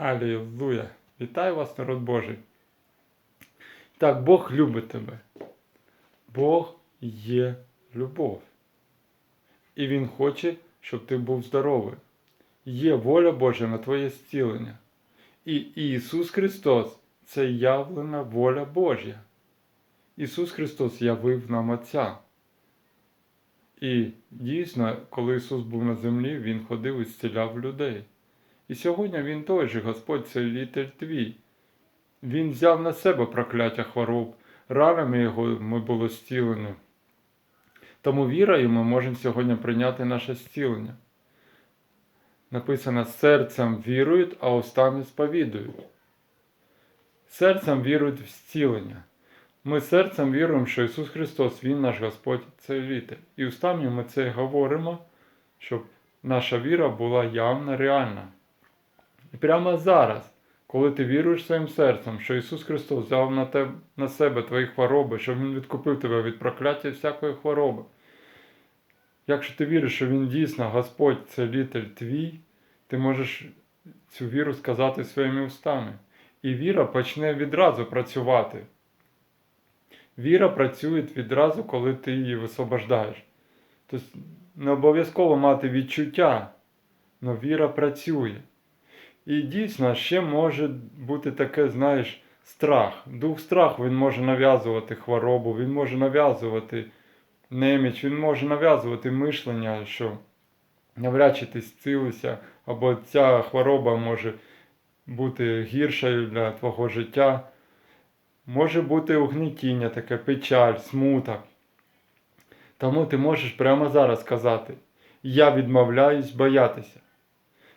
Алілуя! Вітаю вас, народ Божий. Так, Бог любить тебе. Бог є любов. І Він хоче, щоб ти був здоровий. Є воля Божа на твоє зцілення. І Ісус Христос це явлена воля Божя. Ісус Христос явив нам Отця. І дійсно, коли Ісус був на землі, Він ходив і зціляв людей. І сьогодні Він же Господь целитель твій. Він взяв на себе прокляття хвороб, ранами його ми було зцілені. Тому вірою ми можемо сьогодні прийняти наше зцілення. Написано, серцем вірують, а устами сповідують. Серцем вірують в зцілення. Ми серцем віруємо, що Ісус Христос, Він наш Господь целитель. І устами ми це говоримо, щоб наша віра була явна, реальна. І прямо зараз, коли ти віруєш своїм серцем, що Ісус Христос взяв на, тебе, на себе твої хвороби, що Він відкупив тебе від прокляття всякої хвороби. Якщо ти віриш, що Він дійсно Господь целитель твій, ти можеш цю віру сказати своїми устами. І віра почне відразу працювати. Віра працює відразу, коли ти її висвобождаєш. Тобто не обов'язково мати відчуття, але віра працює. І дійсно ще може бути таке, знаєш, страх. Дух страху він може нав'язувати хворобу, він може нав'язувати неміч, він може нав'язувати мишлення, що навряд чи ти зцілися, або ця хвороба може бути гіршою для твого життя. Може бути угнетіння, таке печаль, смуток. Тому ти можеш прямо зараз сказати: Я відмовляюсь боятися.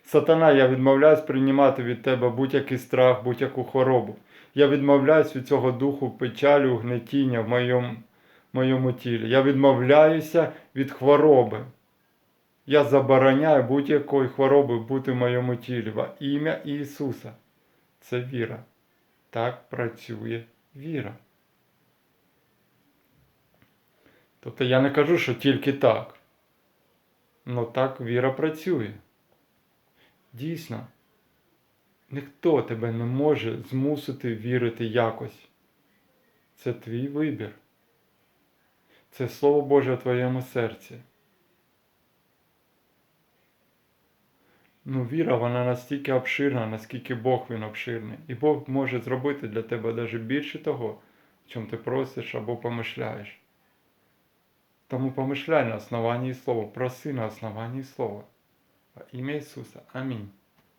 Сатана, я відмовляюсь приймати від тебе будь-який страх, будь-яку хворобу. Я відмовляюсь від цього духу печалю, гнетіння в моєму, моєму тілі. Я відмовляюся від хвороби. Я забороняю будь-якої хвороби бути в моєму тілі. Во ім'я Ісуса. Це віра. Так працює віра. Тобто я не кажу, що тільки так. Ну так віра працює. Дійсно, ніхто тебе не може змусити вірити якось. Це твій вибір. Це Слово Боже в твоєму серці. Ну, віра, вона настільки обширна, наскільки Бог він обширний. І Бог може зробити для тебе навіть більше того, чим ти просиш або помишляєш. Тому помишляй на основанні Слова, проси на основанні Слова. Во ім'я Ісуса. Амінь.